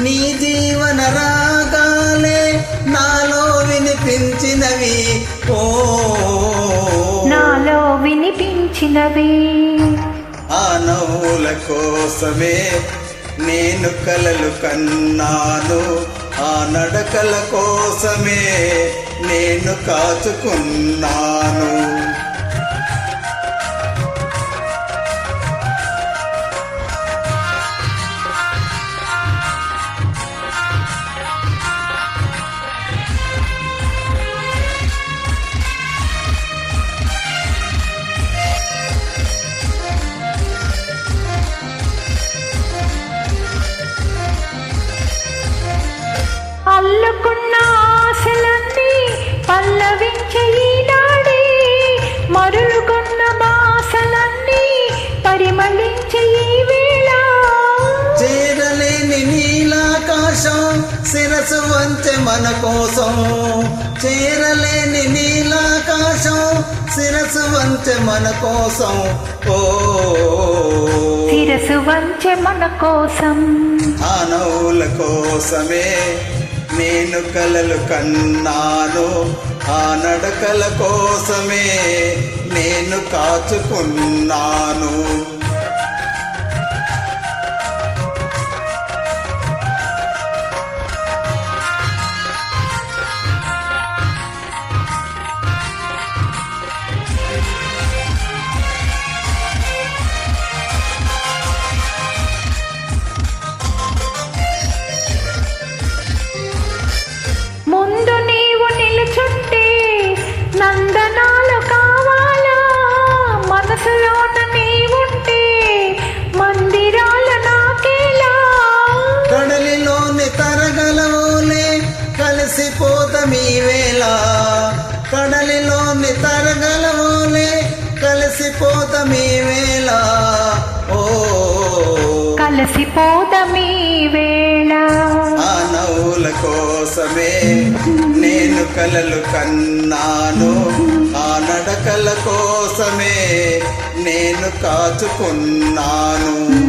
నీ జీవన రాగాలే నాలో వినిపించినవి. ఓ నాలో వినిపించినవి. ఆ నవ్వుల కోసమే నేను కలలు కన్నాను. ఆ నడకల కోసమే నేను కాచుకున్నాను. மழையே శిరసు వంచె మన కోసం చేరలేని నీలాకాశం శిరసు వంచె మన కోసం. ఓ శిరసు వంచె మన కోసం. ఆ నవ్వుల కోసమే నేను కలలు కన్నాను. ఆ నడకల కోసమే నేను కాచుకున్నాను. కలిసిపోతమీ వేళ. కడలిలోని తరగలవోలే కలిసిపోతమీ వేళ. ఓ కలిసిపోదమీ వేళ. ఆ నవ్వుల కోసమే నేను కలలు కన్నాను. ఆ నడకల కోసమే నేను కాచుకున్నాను.